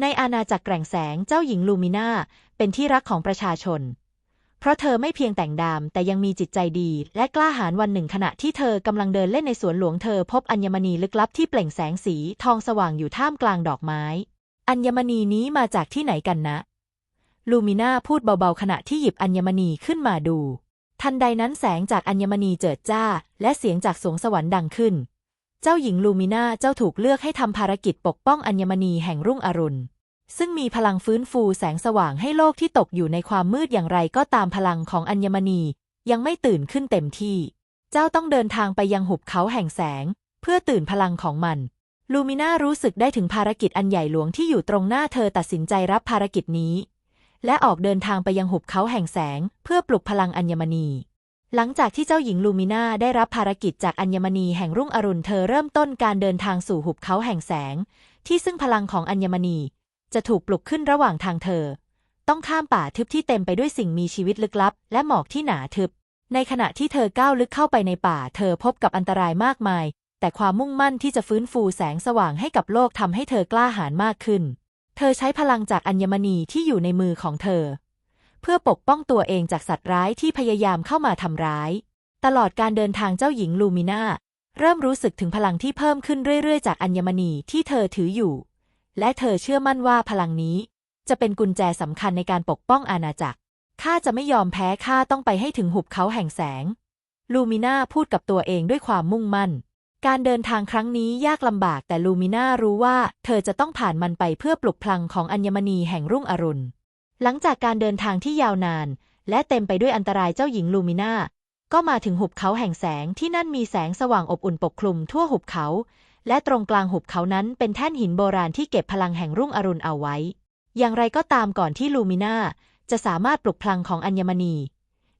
ในอาณาจักรแกร่งแสงเจ้าหญิงลูมิน่าเป็นที่รักของประชาชน เพราะเธอไม่เพียงแต่งดาม แต่ยังมีจิตใจดีและกล้าหาญวันหนึ่งขณะที่เธอกำลังเดินเล่นในสวนหลวงเธอพบอัญมณีลึกลับที่เปล่งแสงสีทองสว่างอยู่ท่ามกลางดอกไม้ อัญมณีนี้มาจากที่ไหนกันนะ ลูมิน่าพูดเบาๆขณะที่หยิบอัญมณีขึ้นมาดู ทันใดนั้นแสงจากอัญมณีเจิดจ้า และเสียงจากสวงสวรรค์ดังขึ้น เจ้าหญิงลูมิน่าเจ้าถูกเลือกให้ทำภารกิจปกป้องอัญมณีแห่งรุ่งอรุณ ซึ่งมีพลังฟื้นฟูแสงสว่างให้โลกที่ตกอยู่ในความมืดอย่างไรก็ตามพลังของอัญมณี ยังไม่ตื่นขึ้นเต็มที่ เจ้าต้องเดินทางไปยังหุบเขาแห่งแสง เพื่อตื่นพลังของมัน ลูมิน่ารู้สึกได้ถึงภารกิจอันใหญ่หลวงที่อยู่ตรงหน้าเธอตัดสินใจรับภารกิจนี้ และออกเดินทางไปยังหุบเขาแห่งแสง เพื่อปลุกพลังอัญมณี หลังจากที่เจ้าหญิงลูมิน่าได้รับภารกิจจากอัญมณีแห่งรุ่งอรุณเธอเริ่มต้นการเดินทางสู่หุบเขาแห่งแสง ที่ซึ่งพลังของอัญมณี จะถูกปลุกขึ้นระหว่างทางเธอ ต้องข้ามป่าทึบที่เต็มไปด้วยสิ่งมีชีวิตลึกลับ และหมอกที่หนาทึบ ในขณะที่เธอก้าวลึกเข้าไปในป่า เธอพบกับอันตรายมากมาย แต่ความมุ่งมั่นที่จะฟื้นฟูแสงสว่างให้กับโลกทำให้เธอกล้าหาญมากขึ้น เธอใช้พลังจากอัญมณีที่อยู่ในมือของเธอ เพื่อปกป้องตัวเองจากสัตว์ร้ายที่พยายามเข้ามาทำร้าย ตลอดการเดินทางเจ้าหญิงลูมิน่าเริ่มรู้สึกถึงพลังที่เพิ่มขึ้นเรื่อยๆ จากอัญมณีที่เธอถืออยู่ และเธอเชื่อมั่นว่าพลังนี้ จะเป็นกุญแจสำคัญในการปกป้องอาณาจักร ข้าจะไม่ยอมแพ้ข้าต้องไปให้ถึงหุบเขาแห่งแสง ลูมิน่าพูดกับตัวเองด้วยความมุ่งมั่น การเดินทางครั้งนี้ยากลำบากแต่ลูมิน่ารู้ว่า เธอจะต้องผ่านมันไปเพื่อปลุกพลังของอัญมณีแห่งรุ่งอรุณ หลังจากการเดินทางที่ยาวนาน และเต็มไปด้วยอันตรายเจ้าหญิงลูมิน่าก็มาถึงหุบเขาแห่งแสงที่นั่นมีแสงสว่างอบอุ่นปกคลุมทั่วหุบเขา และตรงกลางหุบเขานั้นเป็นแท่นหินโบราณที่เก็บพลังแห่งรุ่งอรุณเอาไว้ อย่างไรก็ตามก่อนที่ลูมิน่าจะสามารถปลุกพลังของอัญมณี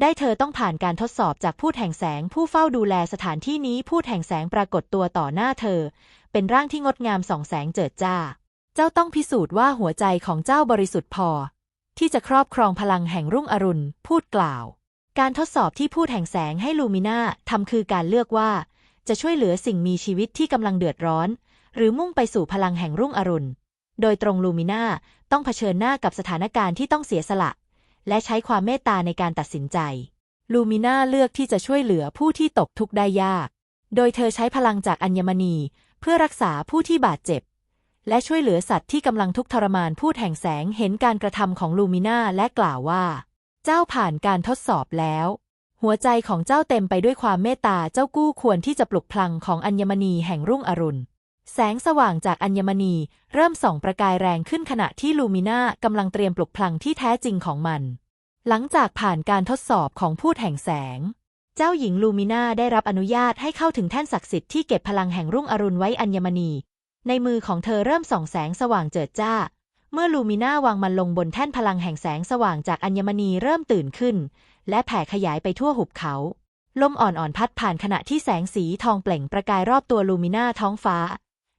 ได้เธอต้องผ่านการทดสอบจากพูดแห่งแสงผู้เฝ้าดูแลสถานที่นี้พูดแห่งแสงปรากฏตัวต่อหน้าเธอ เป็นร่างที่งดงามส่องแสงเจิดจ้า เจ้าต้องพิสูจน์ว่าหัวใจของเจ้าบริสุทธิ์พอ ที่จะครอบครองพลังแห่งรุ่งอรุณ พูดกล่าว การทดสอบที่พูดแห่งแสงให้ลูมิน่าทำคือการเลือกว่า จะช่วยเหลือสิ่งมีชีวิตที่กำลังเดือดร้อน หรือมุ่งไปสู่พลังแห่งรุ่งอรุณ โดยตรงลูมิน่าต้องเผชิญหน้ากับสถานการณ์ที่ต้องเสียสละ และใช้ความเมตตาในการตัดสินใจ ลูมิน่าเลือกที่จะช่วยเหลือผู้ที่ตกทุกข์ได้ยาก โดยเธอใช้พลังจากอัญมณี เพื่อรักษาผู้ที่บาดเจ็บ และช่วยเหลือสัตว์ที่กำลังทุกข์ทรมานพูดแห่งแสงเห็นการกระทำของลูมิน่าและกล่าวว่า เจ้าผ่านการทดสอบแล้ว หัวใจของเจ้าเต็มไปด้วยความเมตตาเจ้ากู้ควรที่จะปลุกพลังของอัญมณีแห่งรุ่งอรุณ แสงสว่างจากอัญมณีเริ่มส่องประกายแรงขึ้นขณะที่ลูมิน่ากำลังเตรียมปลุกพลังที่แท้จริงของมัน หลังจากผ่านการทดสอบของพูดแห่งแสงเจ้าหญิงลูมิน่าได้รับอนุญาตให้เข้าถึงแท่นศักดิ์สิทธิ์ที่เก็บพลังแห่งรุ่งอรุณไว้อัญมณี ในมือของเธอเริ่มส่องแสงสว่างเจิดจ้า เมื่อลูมิน่าวางมันลงบนแท่นพลังแห่งแสงสว่างจากอัญมณีเริ่มตื่นขึ้น และแผ่ขยายไปทั่วหุบเขา ลมอ่อนๆพัดผ่านขณะที่แสงสีทองเปล่งประกายรอบตัวลูมิน่าท้องฟ้า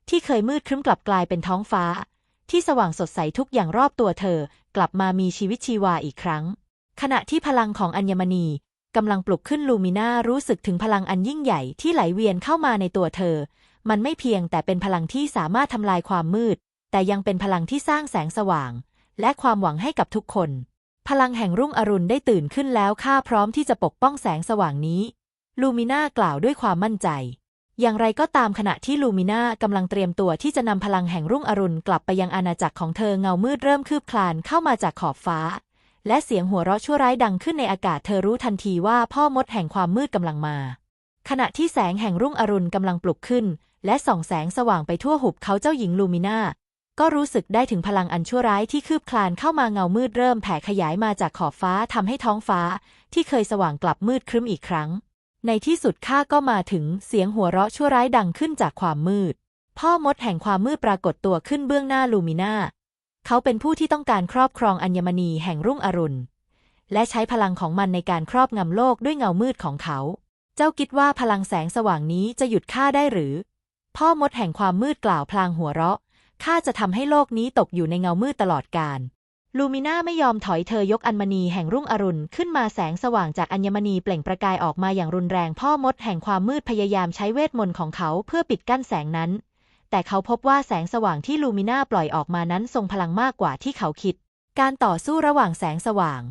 ที่เคยมืดครึ้มกลับกลายเป็นท้องฟ้า ที่สว่างสดใสทุกอย่างรอบตัวเธอ กลับมามีชีวิตชีวาอีกครั้ง ขณะที่พลังของอัญมณีกำลังปลุกขึ้นลูมิน่ารู้สึกถึงพลังอันยิ่งใหญ่ที่ไหลเวียนเข้ามาในตัวเธอ มันไม่เพียงแต่เป็นพลังที่สามารถทำลายความมืด แต่ยังเป็นพลังที่สร้างแสงสว่าง และความหวังให้กับทุกคน พลังแห่งรุ่งอรุณได้ตื่นขึ้นแล้วข้าพร้อมที่จะปกป้องแสงสว่างนี้ ลูมิน่ากล่าวด้วยความมั่นใจ อย่างไรก็ตามขณะที่ลูมิน่ากำลังเตรียมตัวที่จะนำพลังแห่งรุ่งอรุณกลับไปยังอาณาจักรของเธอเงามืดเริ่มคืบคลานเข้ามาจากขอบฟ้า และเสียงหัวเราะชั่วร้ายดังขึ้นในอากาศเธอรู้ทันทีว่าพ่อมดแห่งความมืดกำลังมาขณะที่แสงแห่งรุ่งอรุณกำลังปลุกขึ้น และส่องแสงสว่างไปทั่วหุบเขาเจ้าหญิงลูมิน่าก็รู้สึกได้ถึงพลังอันชั่วร้ายที่คืบคลานเข้ามาเงามืดเริ่มแผ่ขยายมาจากขอบฟ้าทำให้ท้องฟ้า ที่เคยสว่างกลับมืดครึ้มอีกครั้ง ในที่สุดข้าก็มาถึงเสียงหัวเราะชั่วร้ายดังขึ้นจากความมืด พ่อมดแห่งความมืดปรากฏตัวขึ้นเบื้องหน้าลูมิน่าเขาเป็นผู้ที่ต้องการครอบครองอัญมณีแห่งรุ่งอรุณ และใช้พลังของมันในการครอบงำโลกด้วยเงามืดของเขา เจ้าคิดว่าพลังแสงสว่างนี้จะหยุดข้าได้หรือ พ่อมดแห่งความมืดกล่าวพลางหัวเราะ ข้าจะทำให้โลกนี้ตกอยู่ในเงามืดตลอดกาล ลูมิน่าไม่ยอมถอยเธอยกอัญมณีแห่งรุ่งอรุณขึ้นมาแสงสว่างจากอัญมณีเปล่งประกายออกมาอย่างรุนแรง พ่อมดแห่งความมืดพยายามใช้เวทมนต์ของเขาเพื่อปิดกั้นแสงนั้น แต่แต่เขาพบว่าแสงสว่างที่ลูมิน่าปล่อยออกมานั้นทรงพลังมากกว่าที่เขาคิด การต่อสู้ระหว่างแสงสว่าง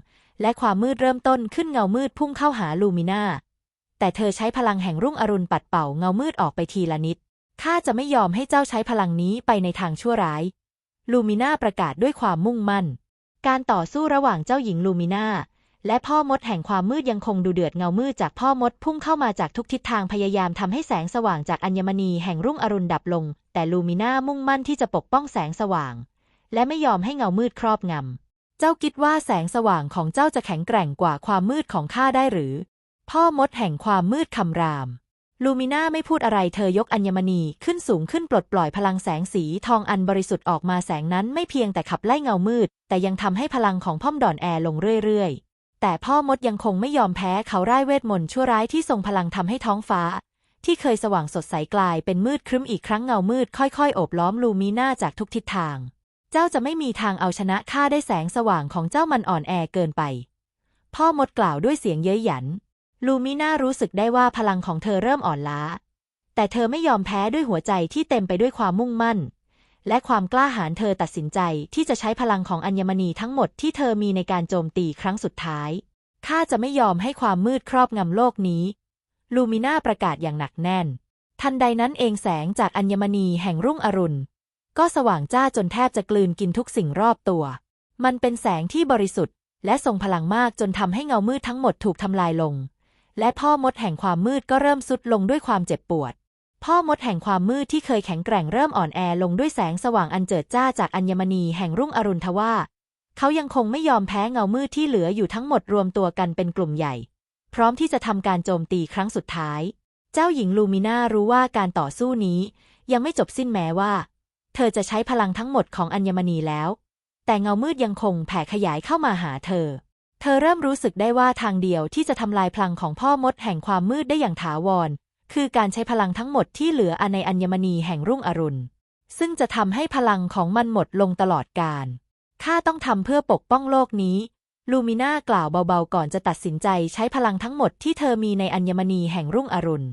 และความมืดเริ่มต้นขึ้นเงามืดพุ่งเข้าหาลูมิน่าแต่เธอใช้พลังแห่งรุ่งอรุณปัดเป่าเงามืดออกไปทีละนิด ข้าจะไม่ยอมให้เจ้าใช้พลังนี้ไปในทางชั่วร้าย ลูมิน่าประกาศด้วยความมุ่งมั่น การต่อสู้ระหว่างเจ้าหญิงลูมิน่าและพ่อมดแห่งความมืดยังคงดูเดือดเงามืดจากพ่อมดพุ่งเข้ามาจากทุกทิศทางพยายามทำให้แสงสว่างจากอัญมณีแห่งรุ่งอรุณดับลง แต่ลูมิน่ามุ่งมั่นที่จะปกป้องแสงสว่าง และไม่ยอมให้เงามืดครอบงำเจ้าคิดว่าแสงสว่างของเจ้าจะแข็งแกร่งกว่าความมืดของข้าได้หรือ พ่อมดแห่งความมืดคำราม ลูมิน่าไม่พูดอะไรเธอยกอัญมณีขึ้นสูงขึ้นปลดปล่อยพลังแสงสีทองอันบริสุทธิ์ออกมาแสงนั้นไม่เพียงแต่ขับไล่เงามืด แต่ยังทำให้พลังของพ่อมดอนแอร์ลงเรื่อยๆ แต่พ่อมดยังคงไม่ยอมแพ้เขาร่ายเวทมนต์ชั่วร้ายที่ทรงพลังทำให้ท้องฟ้า ที่เคยสว่างสดใสกลายเป็นมืดครึ้มอีกครั้งเงามืดค่อยๆ โอบล้อมลูมิน่าจากทุกทิศทาง เจ้าจะไม่มีทางเอาชนะข้าได้แสงสว่างของเจ้ามันอ่อนแอเกินไป พ่อมดกล่าวด้วยเสียงเย้ยหยัน ลูมิน่ารู้สึกได้ว่าพลังของเธอเริ่มอ่อนล้า แต่เธอไม่ยอมแพ้ด้วยหัวใจที่เต็มไปด้วยความมุ่งมั่น และความกล้าหาญเธอตัดสินใจที่จะใช้พลังของอัญมณีทั้งหมดที่เธอมีในการโจมตีครั้งสุดท้าย ข้าจะไม่ยอมให้ความมืดครอบงำโลกนี้ ลูมิน่าประกาศอย่างหนักแน่น ทันใดนั้นเองแสงจากอัญมณีแห่งรุ่งอรุณ ก็สว่างจ้าจนแทบจะกลืนกินทุกสิ่งรอบตัว มันเป็นแสงที่บริสุทธิ์ และทรงพลังมากจนทำให้เงามืดทั้งหมดถูกทำลายลง และพ่อมดแห่งความมืดก็เริ่มสุดลงด้วยความเจ็บปวด พ่อมดแห่งความมืดที่เคยแข็งแกร่งเริ่มอ่อนแอลงด้วยแสงสว่างอันเจิดจ้าจากอัญมณีแห่งรุ่งอรุณทว่า เขายังคงไม่ยอมแพ้เงามืดที่เหลืออยู่ทั้งหมดรวมตัวกันเป็นกลุ่มใหญ่ พร้อมที่จะทำการโจมตีครั้งสุดท้าย เจ้าหญิงลูมิน่ารู้ว่าการต่อสู้นี้ ยังไม่จบสิ้นแม้ว่า เธอจะใช้พลังทั้งหมดของอัญมณีแล้ว แต่เงามืดยังคงแผ่ขยายเข้ามาหาเธอ เธอเริ่มรู้สึกได้ว่าทางเดียวที่จะทำลายพลังของพ่อมดแห่งความมืดได้อย่างถาวร คือการใช้พลังทั้งหมดที่เหลือในอัญมณีแห่งรุ่งอรุณ ซึ่งจะทำให้พลังของมันหมดลงตลอดกาลข้าต้องทำเพื่อปกป้องโลกนี้ ลูมิน่ากล่าวเบาๆก่อนจะตัดสินใจใช้พลังทั้งหมดที่เธอมีในอัญมณีแห่งรุ่งอรุณ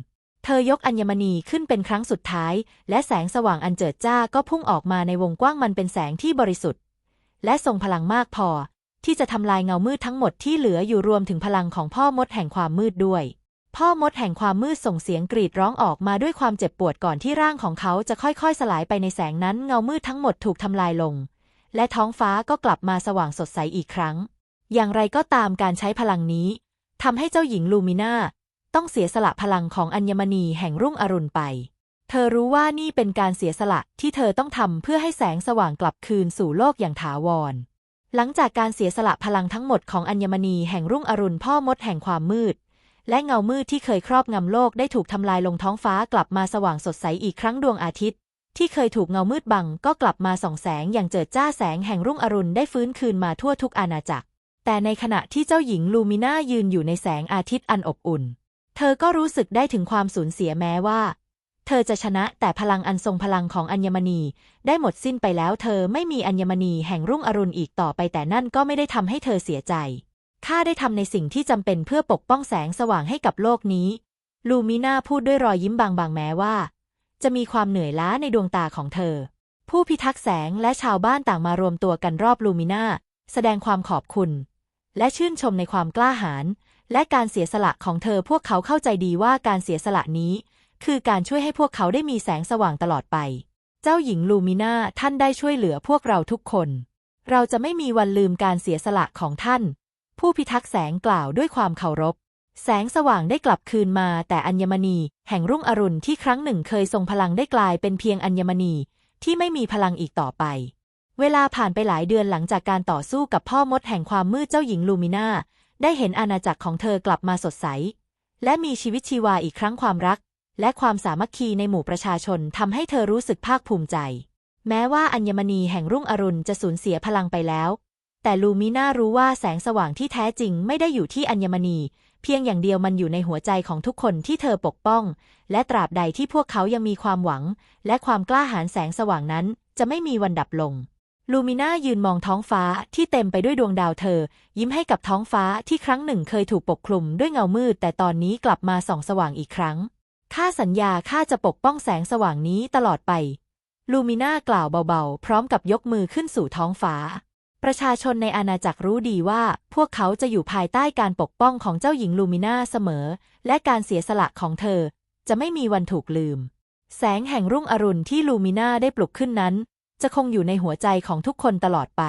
เธอยกอัญมณีขึ้นเป็นครั้งสุดท้าย และแสงสว่างอันเจิดจ้าก็พุ่งออกมาในวงกว้างมันเป็นแสงที่บริสุทธิ์ และทรงพลังมากพอ ที่จะทำลายเงามืดทั้งหมดที่เหลืออยู่รวมถึงพลังของพ่อมดแห่งความมืดด้วย พ่อมดแห่งความมืดส่งเสียงกรีดร้องออกมาด้วยความเจ็บปวดก่อนที่ร่างของเขาจะค่อยๆ สลายไปในแสงนั้นเงามืดทั้งหมดถูกทำลายลง และท้องฟ้าก็กลับมาสว่างสดใสอีกครั้ง อย่างไรก็ตามการใช้พลังนี้ทำให้เจ้าหญิงลูมิน่าต้องเสียสละพลังของอัญมณีแห่งรุ่งอรุณไป เธอรู้ว่านี่เป็นการเสียสละที่เธอต้องทำเพื่อให้แสงสว่างกลับคืนสู่โลกอย่างถาวร หลังจากการเสียสละพลังทั้งหมดของอัญมณีแห่งรุ่งอรุณพ่อมดแห่งความมืด และเงามืดที่เคยครอบงำโลกได้ถูกทำลายลงท้องฟ้ากลับมาสว่างสดใสอีกครั้งดวงอาทิตย์ ที่เคยถูกเงามืดบังก็กลับมาส่องแสงอย่างเจิดจ้าแสงแห่งรุ่งอรุณได้ฟื้นคืนมาทั่วทุกอาณาจักร แต่ในขณะที่เจ้าหญิงลูมิน่ายืนอยู่ในแสงอาทิตย์อันอบอุ่น เธอก็รู้สึกได้ถึงความสูญเสียแม้ว่า เธอจะชนะแต่พลังอันทรงพลังของอัญมณี ได้หมดสิ้นไปแล้วเธอไม่มีอัญมณีแห่งรุ่งอรุณอีกต่อไปแต่นั่นก็ไม่ได้ทำให้เธอเสียใจข้าได้ทำในสิ่งที่จำเป็นเพื่อปกป้องแสงสว่างให้กับโลกนี้ ลูมิน่าพูดด้วยรอยยิ้มบางๆแม้ว่า จะมีความเหนื่อยล้าในดวงตาของเธอ ผู้พิทักษ์แสงและชาวบ้านต่างมารวมตัวกันรอบลูมิน่าแสดงความขอบคุณ และชื่นชมในความกล้าหาญและการเสียสละของเธอพวกเขาเข้าใจดีว่าการเสียสละนี้ คือการช่วยให้พวกเขาได้มีแสงสว่างตลอดไป เจ้าหญิงลูมิน่าท่านได้ช่วยเหลือพวกเราทุกคน เราจะไม่มีวันลืมการเสียสละของท่าน ผู้พิทักษ์แสงกล่าวด้วยความเคารพ แสงสว่างได้กลับคืนมา แต่อัญมณี แห่งรุ่งอรุณที่ครั้งหนึ่งเคยทรงพลังได้กลายเป็นเพียงอัญมณีที่ไม่มีพลังอีกต่อไป เวลาผ่านไปหลายเดือนหลังจากการต่อสู้กับพ่อมดแห่งความมืดเจ้าหญิงลูมิน่าได้เห็นอาณาจักรของเธอกลับมาสดใส และมีชีวิตชีวาอีกครั้งความรัก และความสามัคคีในหมู่ประชาชนทำให้เธอรู้สึกภาคภูมิใจ แม้ว่าอัญมณีแห่งรุ่งอรุณจะสูญเสียพลังไปแล้ว แต่ลูมิน่ารู้ว่าแสงสว่างที่แท้จริงไม่ได้อยู่ที่อัญมณี เพียงอย่างเดียวมันอยู่ในหัวใจของทุกคนที่เธอปกป้อง และตราบใดที่พวกเขายังมีความหวัง และความกล้าหาญแสงสว่างนั้นจะไม่มีวันดับลงลูมิน่ายืนมองท้องฟ้าที่เต็มไปด้วยดวงดาวเธอ ยิ้มให้กับท้องฟ้าที่ครั้งหนึ่งเคยถูกปกคลุมด้วยเงามืด แต่ตอนนี้กลับมาส่องสว่างอีกครั้ง ข้าสัญญาข้าจะปกป้องแสงสว่างนี้ตลอดไป ลูมิน่ากล่าวเบาๆ พร้อมกับยกมือขึ้นสู่ท้องฟ้า ประชาชนในอาณาจักรรู้ดีว่า พวกเขาจะอยู่ภายใต้การปกป้องของเจ้าหญิงลูมิน่าเสมอ และการเสียสละของเธอ จะไม่มีวันถูกลืม แสงแห่งรุ่งอรุณที่ลูมิน่าได้ปลุกขึ้นนั้น จะคงอยู่ในหัวใจของทุกคนตลอดไป